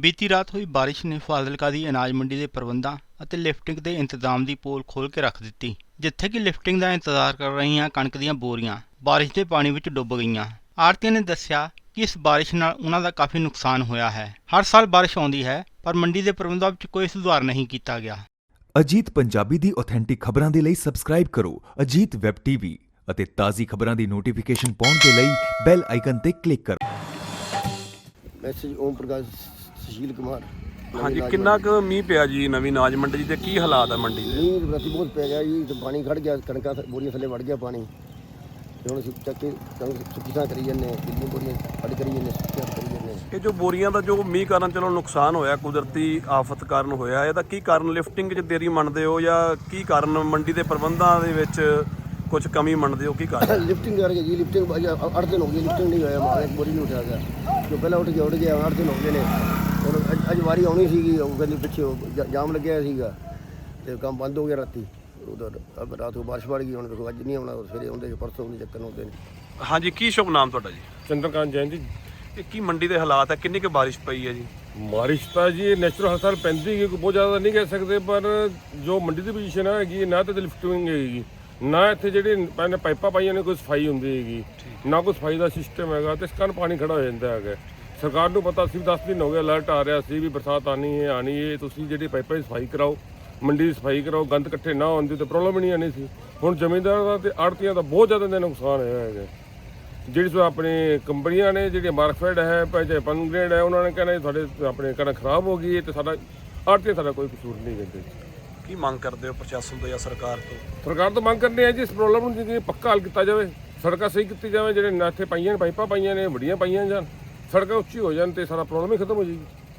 ਬੀਤੀ ਰਾਤ ਹੋਈ ਬਾਰਿਸ਼ ਨੇ ਫਾਜ਼ਿਲਕਾ ਦੀ ਅਨਾਜ ਮੰਡੀ ਦੇ ਪ੍ਰਬੰਧਾਂ ਅਤੇ ਲਿਫਟਿੰਗ ਦੇ ਇੰਤਜ਼ਾਮ ਦੀ ਪੋਲ ਖੋਲ ਕੇ ਰੱਖ ਦਿੱਤੀ ਜਿੱਥੇ ਕਿ ਲਿਫਟਿੰਗ ਦਾ ਇੰਤਜ਼ਾਰ ਕਰ ਰਹੀਆਂ ਕਣਕ ਦੀਆਂ ਬੋਰੀਆਂ ਬਾਰਿਸ਼ ਦੇ ਪਾਣੀ ਵਿੱਚ ਡੁੱਬ ਗਈਆਂ। ਆੜਤੀਆਂ ਨੇ ਦੱਸਿਆ ਕਿ ਇਸ ਬਾਰਿਸ਼ ਨਾਲ ਉਹਨਾਂ ਦਾ ਕਾਫੀ ਨੁਕਸਾਨ ਹੋਇਆ ਹੈ। ਹਰ ਸਾਲ ਬਾਰਿਸ਼ ਆਉਂਦੀ ਹੈ ਪਰ ਮੰਡੀ ਦੇ ਪ੍ਰਬੰਧਾਂ ਵਿੱਚ ਕੋਈ ਸੁਧਾਰ ਨਹੀਂ ਕੀਤਾ ਗਿਆ। ਅਜੀਤ ਪੰਜਾਬੀ ਦੀ ਆਥੈਂਟਿਕ ਖਬਰਾਂ ਦੇ ਲਈ ਸਬਸਕ੍ਰਾਈਬ ਕਰੋ ਅਜੀਤ ਵੈਬ ਟੀਵੀ ਅਤੇ ਤਾਜ਼ੀ ਖਬਰਾਂ ਦੀ ਨੋਟੀਫਿਕੇਸ਼ਨ ਪਾਉਣ ਦੇ ਲਈ ਬੈਲ ਆਈਕਨ ਤੇ ਕਲਿੱਕ ਕਰੋ। ਮੈਸੇਜ ਓਮ ਪ੍ਰਕਾਸ਼ ਸੁਸ਼ੀਲ ਕੁਮਾਰ ਹਾਂਜੀ ਕਿੰਨਾ ਕੁ ਮੀਂਹ ਪਿਆ ਜੀ ਨਵੀਂ ਨਾਜ ਮੰਡੀ ਤੇ ਕੀ ਹਾਲਾਤ ਆ ਮੰਡੀ ਦੇ? ਮੀਂਹ ਰਾਤੀ ਬਹੁਤ ਪੈ ਗਿਆ ਜੀ ਤੇ ਪਾਣੀ ਖੜ ਗਿਆ ਕਣਕਾਂ ਥ- ਬੋਰੀਆਂ ਥੱਲੇ ਵੜ ਗਿਆ ਪਾਣੀ। ਤੇ ਹੁਣ ਅਸੀਂ ਚੱਕ ਕੇ ਕਣਕ ਸੁੱਕੀ ਥਾਂ ਕਰੀ ਜਾਂਦੇ ਹਾਂ ਕਿੰਨੀਆਂ ਬੋਰੀਆਂ ਫੜ ਕਰੀ ਜਾਂਦੇ ਸੁੱਕੀਆਂ ਕਰੀ ਜਾਂਦੇ। ਇਹ ਜੋ ਬੋਰੀਆਂ ਦਾ ਜੋ ਮੀਂਹ ਕਾਰਨ ਚਲੋ ਨੁਕਸਾਨ ਹੋਇਆ ਕੁਦਰਤੀ ਆਫਤ ਕਾਰਨ ਹੋਇਆ ਇਹਦਾ ਕੀ ਕਾਰਨ ਲਿਫਟਿੰਗ 'ਚ ਦੇਰੀ ਮੰਨਦੇ ਹੋ ਜਾਂ ਕੀ ਕਾਰਨ ਮੰਡੀ ਦੇ ਪ੍ਰਬੰਧਾਂ ਦੇ ਵਿੱਚ ਕੁਝ ਕਮੀ ਮੰਨਦੇ ਹੋ ਕੀ ਕਾਰਨ ਲਿਫਟਿੰਗ ਕਰਕੇ ਜੀ ਲਿਫਟਿੰਗ ਅੱਠ ਦਿਨ ਹੋ ਗਏ ਲਿਫਟਿੰਗ ਨਹੀਂ ਹੋਇਆ ਮਾਲ ਇੱਕ ਬੋਰੀ ਨਹੀਂ ਉਠਿਆ ਗਿਆ। ਜੋ ਪਹਿਲਾਂ ਉੱਠ ਗਿਆ ਉੱਠ ਗਿਆ ਅੱਠ ਦਿਨ ਹੋ ਗਏ ਨੇ। ਅੱਜ- ਵਾਰੀ ਆਉਣੀ ਸੀਗੀ ਉਹ ਕਹਿੰਦੀ ਪਿੱਛੇ ਉਹ ਜਾ- ਜਾਮ ਲੱਗਿਆ ਸੀਗਾ ਤੇ ਕੰਮ ਬੰਦ ਹੋ ਗਿਆ ਰਾਤੀ। ਉਧਰ ਅਬ ਰਾਤ ਨੂੰ ਬਾਰਿਸ਼ ਪੜ ਗਈ ਹੁਣ ਦੇਖੋ ਅੱਜ ਨਹੀਂ ਆਉਣਾ ਸਵੇਰੇ ਆਉਂਦੇ ਪਰਸੋਂ ਨਹੀਂ ਚੱਕਰ ਆਉਂਦੇ ਨੇ ਹਾਂਜੀ ਕੀ ਸ਼ੁਭ ਨਾਮ ਤੁਹਾਡਾ ਜੀ? ਚੰਦਰਕਾਂਤ ਜੈਨ ਜੀ। ਇਹ ਕੀ ਮੰਡੀ ਦੇ ਹਾਲਾਤ ਹੈ ਕਿੰਨੀ ਕੁ ਬਾਰਿਸ਼ ਪਈ ਹੈ ਜੀ? ਬਾਰਿਸ਼ ਤਾਂ ਜੀ ਨੈਚੁਰਲ ਹਰ ਸਾਲ ਪੈਂਦੀ ਹੈ ਕੋਈ ਬਹੁਤ ਜ਼ਿਆਦਾ ਨਹੀਂ ਕਹਿ ਸਕਦੇ ਪਰ ਜੋ ਮੰਡੀ ਦੀ ਪੋਜੀਸ਼ਨ ਹੈਗੀ ਨਾ ਤਾਂ ਲਿਫਟਿੰਗ ਹੈਗੀ ਨਾ ਇੱਥੇ ਜਿਹੜੇ ਪਹਿਲੇ ਪਾਈਪਾਂ ਪਾਈਆਂ ਨੇ ਕੋਈ ਸਫ਼ਾਈ ਹੁੰਦੀ ਹੈਗੀ ਨਾ ਕੋਈ ਸਫ਼ਾਈ ਦਾ ਸਿਸਟਮ ਹੈਗਾ ਤੇ ਇਸ ਕਾਰਨ ਪਾਣੀ ਖੜਾ ਹੋ ਜਾਂਦਾ ਹੈਗਾ। ਸਰਕਾਰ ਨੂੰ ਪਤਾ ਸੀ 10 ਦਿਨ ਹੋ ਗਏ ਅਲਰਟ ਆ ਰਿਹਾ ਸੀ ਵੀ ਬਰਸਾਤ ਆਣੀ ਹੈ ਆਣੀ ਹੈ ਤੁਸੀਂ ਜਿਹੜੀ ਪਾਈਪਾਂ ਦੀ ਸਫ਼ਾਈ ਕਰਾਓ ਮੰਡੀ ਦੀ ਸਫ਼ਾਈ ਕਰਾਓ ਗੰਦ ਇਕੱਠੇ ਨਾ ਹੁੰਦੀ ਤੇ ਪ੍ਰੋਬਲਮ ਨਹੀਂ ਆਣੀ ਸੀ। ਹੁਣ ਜ਼ਮੀਨਦਾਰਾਂ ਦਾ ਤੇ ਆੜਤੀਆਂ ਦਾ ਬਹੁਤ ਜ਼ਿਆਦਾ ਨੁਕਸਾਨ ਹੋਇਆ ਹੈਗਾ। ਜਿਹੜੀ ਸੋ ਆਪਣੇ ਕੰਪਨੀਆਂ ਨੇ ਜਿਹੜੀ ਮਾਰਕਫੈਡ ਹੈ ਚਾਹੇ ਪਨਗ੍ਰੇਡ ਹੈ ਉਹਨਾਂ ਨੇ ਜੀ ਤੁਹਾਡੇ ਆਪਣੇ ਕਣਕ ਖਰਾਬ ਹੋ ਗਈ ਹੈ ਤੇ ਸਾਡਾ ਆੜਤੀ ਸਾਡਾ ਕੋਈ ਕਸੂਰ ਨਹੀਂ ਕਹਿੰਦੇ ਕੀ ਮੰਗ ਕਰਦੇ ਹੋ ਪ੍ਰਸ਼ਾਸਨ ਤੋਂ ਜਾਂ ਸਰਕਾਰ ਤੋਂ? ਸਰਕਾਰ ਤੋਂ ਮੰਗ ਕਰਨੀ ਹੈ ਜੀ ਇਸ ਪ੍ਰੋਬਲਮ ਨੂੰ ਜੀ ਪੱਕਾ ਹੱਲ ਕੀਤਾ ਜਾਵੇ ਸੜਕਾਂ ਸਹੀ ਕੀਤੀ ਜਾਵੇ ਜਿਹੜੇ ਨਾਥੇ ਪਾਈਆਂ ਨੇ ਪਾਈਪਾਂ ਪਾਈਆਂ ਨੇ ਵੱਡੀਆਂ ਪਾਈਆਂ ਜਾਣ। ਸੜਕਾਂ ਉੱਚੀ ਹੋ ਜਾਣ ਤੇ ਸਾਰਾ ਪ੍ਰੋਬਲਮ ਹੀ ਖਤਮ ਹੋ ਜਾਏਗੀ।